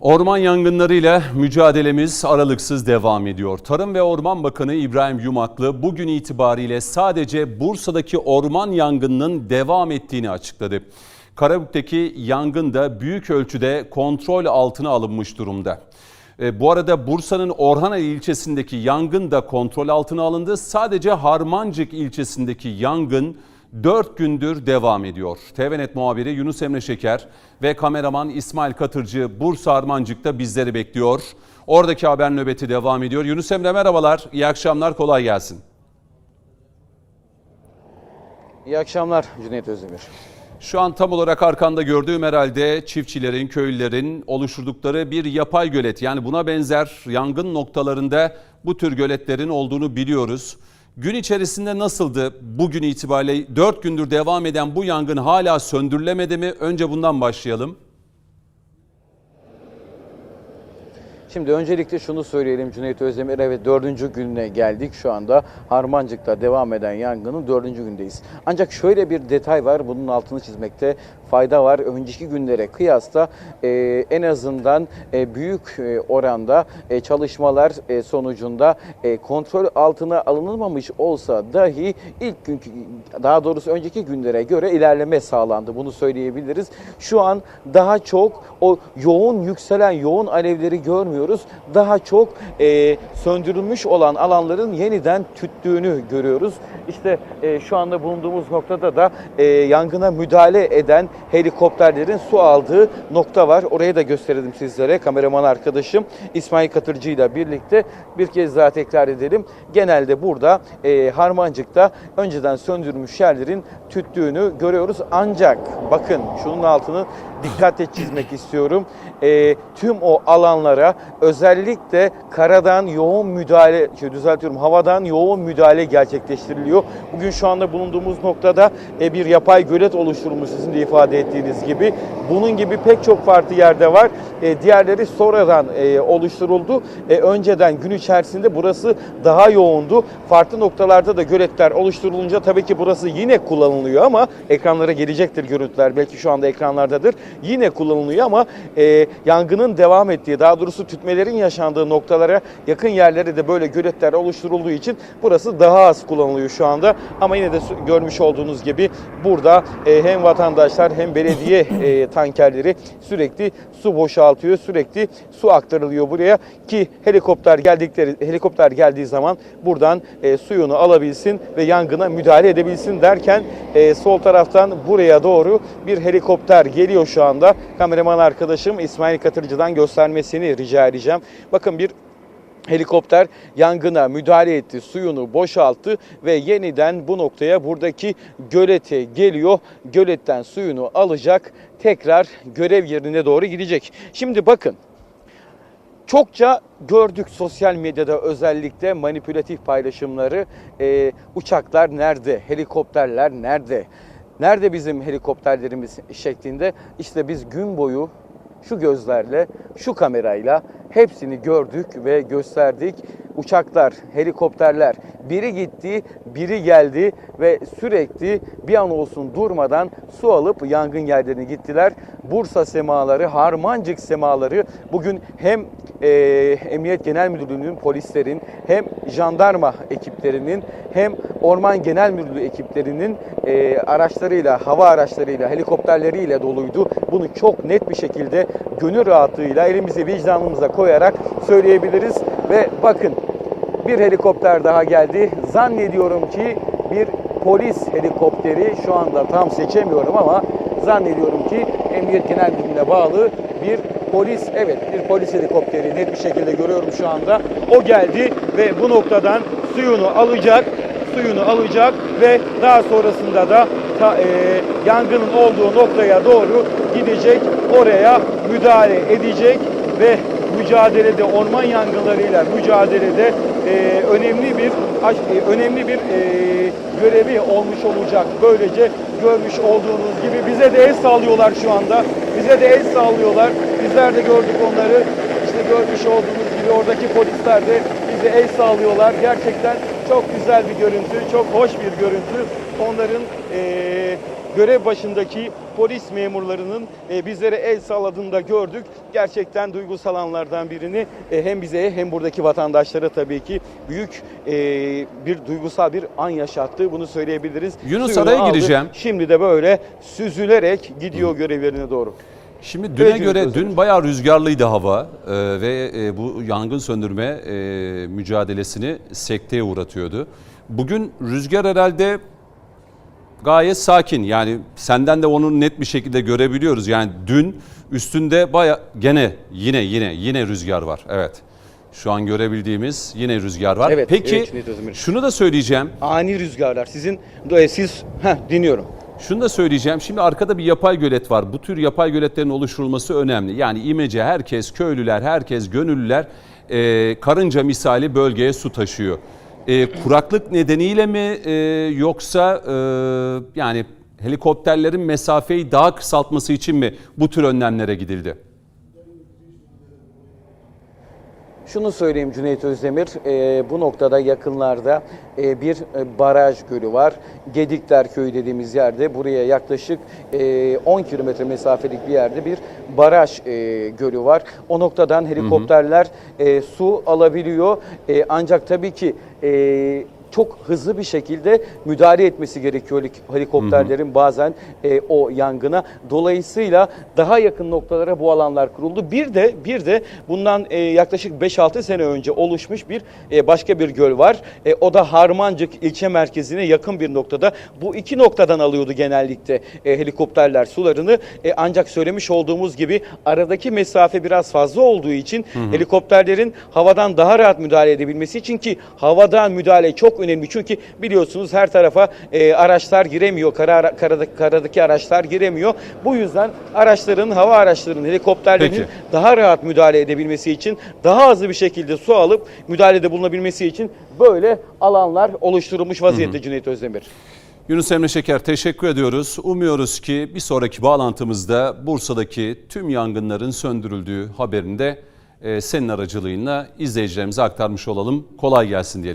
Orman yangınlarıyla mücadelemiz aralıksız devam ediyor. Tarım ve Orman Bakanı İbrahim Yumaklı bugün itibariyle sadece Bursa'daki orman yangınının devam ettiğini açıkladı. Karabük'teki yangın da büyük ölçüde kontrol altına alınmış durumda. E, Bu arada Bursa'nın Orhaneli ilçesindeki yangın da kontrol altına alındı. Sadece Harmancık ilçesindeki yangın 4 gündür devam ediyor. TVNet muhabiri Yunus Emre Şeker ve kameraman İsmail Katırcı Bursa Harmancık'ta bizleri bekliyor. Oradaki haber nöbeti devam ediyor. Yunus Emre merhabalar, iyi akşamlar, kolay gelsin. İyi akşamlar Cüneyt Özdemir. Şu an tam olarak arkanda gördüğüm herhalde çiftçilerin, köylülerin oluşturdukları bir yapay gölet. Yani buna benzer yangın noktalarında bu tür göletlerin olduğunu biliyoruz. Gün içerisinde nasıldı bugün itibariyle 4 gündür devam eden bu yangın hala söndürülemedi mi? Önce bundan başlayalım. Şimdi öncelikle şunu söyleyelim Cüneyt Özdemir. Evet dördüncü gününe geldik şu anda. Harmancık'ta devam eden yangının dördüncü gündeyiz. Ancak şöyle bir detay var. Bunun altını çizmekte fayda var. Önceki günlere kıyasla e, en azından e, büyük e, oranda e, çalışmalar e, sonucunda e, kontrol altına alınılmamış olsa dahi ilk günkü daha doğrusu önceki günlere göre ilerleme sağlandı. Bunu söyleyebiliriz. Şu an daha çok o yoğun yükselen yoğun alevleri görmüyoruz. Daha çok e, söndürülmüş olan alanların yeniden tüttüğünü görüyoruz. İşte e, şu anda bulunduğumuz noktada da e, yangına müdahale eden helikopterlerin su aldığı nokta var. Orayı da gösterelim sizlere. Kameraman arkadaşım İsmail Katırcı ile birlikte bir kez daha tekrar edelim. Genelde burada e, Harmancık'ta önceden söndürülmüş yerlerin tüttüğünü görüyoruz. Ancak bakın şunun altını dikkatle çizmek istiyorum. E, tüm o alanlara özellikle karadan yoğun müdahale, şey düzeltiyorum havadan yoğun müdahale gerçekleştiriliyor. Bugün şu anda bulunduğumuz noktada e, bir yapay gölet oluşturulmuş sizin de ifade ettiğiniz gibi. Bunun gibi pek çok farklı yerde var. E, diğerleri sonradan e, oluşturuldu. E, önceden gün içerisinde burası daha yoğundu. Farklı noktalarda da göletler oluşturulunca tabii ki burası yine kullanılıyor ama ekranlara gelecektir görüntüler. Belki şu anda ekranlardadır. Yine kullanılıyor ama e, yangının devam ettiği, daha doğrusu tütmelerin yaşandığı noktalara yakın yerlere de böyle göletler oluşturulduğu için burası daha az kullanılıyor şu anda. Ama yine de görmüş olduğunuz gibi burada e, hem vatandaşlar hem belediye e, tankerleri sürekli su boşaltıyor, sürekli su aktarılıyor buraya ki helikopter geldikleri helikopter geldiği zaman buradan e, suyunu alabilsin ve yangına müdahale edebilsin derken e, sol taraftan buraya doğru bir helikopter geliyor şu anda. Kameraman arkadaşım İsmail Katırcı'dan göstermesini rica edeceğim. Bakın bir Helikopter yangına müdahale etti, suyunu boşalttı ve yeniden bu noktaya buradaki gölete geliyor. Göletten suyunu alacak, tekrar görev yerine doğru gidecek. Şimdi bakın Çokça gördük sosyal medyada özellikle manipülatif paylaşımları. Ee, uçaklar nerede? Helikopterler nerede? Nerede bizim helikopterlerimiz şeklinde? İşte biz gün boyu şu gözlerle, şu kamerayla hepsini gördük ve gösterdik. Uçaklar, helikopterler biri gitti, biri geldi ve sürekli bir an olsun durmadan su alıp yangın yerlerine gittiler. Bursa semaları, Harmancık semaları bugün hem e, Emniyet Genel Müdürlüğü'nün, polislerin hem jandarma ekiplerinin hem Orman Genel Müdürlüğü ekiplerinin e, araçlarıyla, hava araçlarıyla, helikopterleriyle doluydu. Bunu çok net bir şekilde gönül rahatlığıyla elimizi vicdanımıza koyarak söyleyebiliriz. Ve bakın bir helikopter daha geldi. Zannediyorum ki bir polis helikopteri şu anda tam seçemiyorum ama zannediyorum ki Emniyet Genel Müdürlüğü'ne bağlı bir polis evet bir polis helikopteri net bir şekilde görüyorum şu anda. O geldi ve bu noktadan suyunu alacak suyunu alacak ve daha sonrasında da ta- e, yangının olduğu noktaya doğru gidecek oraya müdahale edecek ve mücadelede orman yangınlarıyla mücadelede e, önemli bir e, önemli bir e, görevi olmuş olacak. Böylece görmüş olduğunuz gibi bize de el sağlıyorlar şu anda. Bize de el sağlıyorlar. Bizler de gördük onları. İşte görmüş olduğunuz gibi oradaki polisler de bize el sağlıyorlar. Gerçekten çok güzel bir görüntü, çok hoş bir görüntü. Onların eee görev başındaki polis memurlarının e, bizlere el salladığını da gördük. Gerçekten duygusal anlardan birini e, hem bize hem buradaki vatandaşlara tabii ki büyük e, bir duygusal bir an yaşattı. Bunu söyleyebiliriz. Yunus, Suyunu aldı. gireceğim. Şimdi de böyle süzülerek gidiyor görevlerine doğru. Şimdi düne Evet, göre dün bayağı rüzgarlıydı hava e, ve e, bu yangın söndürme e, mücadelesini sekteye uğratıyordu. Bugün rüzgar herhalde gayet sakin. Yani senden de onu net bir şekilde görebiliyoruz. Yani dün üstünde baya gene yine yine yine rüzgar var. Evet. Şu an görebildiğimiz yine rüzgar var. Evet, Peki evet Cüneyt Özdemir. şunu da söyleyeceğim. Ani rüzgarlar. Sizin e, siz heh, dinliyorum. Şunu da söyleyeceğim. Şimdi arkada bir yapay gölet var. Bu tür yapay göletlerin oluşturulması önemli. Yani imece herkes, köylüler, herkes, gönüllüler e, karınca misali bölgeye su taşıyor. E, kuraklık nedeniyle mi e, yoksa e, yani helikopterlerin mesafeyi daha kısaltması için mi bu tür önlemlere gidildi? Şunu söyleyeyim Cüneyt Özdemir, e, bu noktada yakınlarda e, bir e, baraj gölü var. Gedikler Köyü dediğimiz yerde buraya yaklaşık e, 10 kilometre mesafelik bir yerde bir baraj e, gölü var. O noktadan helikopterler e, su alabiliyor. E, ancak tabii ki e, çok hızlı bir şekilde müdahale etmesi gerekiyor helik- helikopterlerin bazen e, o yangına. Dolayısıyla daha yakın noktalara bu alanlar kuruldu. Bir de bir de bundan e, yaklaşık 5-6 sene önce oluşmuş bir e, başka bir göl var. E, o da Harmancık ilçe merkezine yakın bir noktada. Bu iki noktadan alıyordu genellikle e, helikopterler sularını. E, ancak söylemiş olduğumuz gibi aradaki mesafe biraz fazla olduğu için helikopterlerin havadan daha rahat müdahale edebilmesi için ki havadan müdahale çok önemli. Çünkü biliyorsunuz her tarafa e, araçlar giremiyor. Kara, karada, karadaki araçlar giremiyor. Bu yüzden araçların, hava araçlarının, helikopterlerin Peki. daha rahat müdahale edebilmesi için, daha hızlı bir şekilde su alıp müdahalede bulunabilmesi için böyle alanlar oluşturulmuş vaziyette Cüneyt Özdemir. Yunus Emre Şeker teşekkür ediyoruz. Umuyoruz ki bir sonraki bağlantımızda Bursa'daki tüm yangınların söndürüldüğü haberini de e, senin aracılığıyla izleyicilerimize aktarmış olalım. Kolay gelsin diyelim.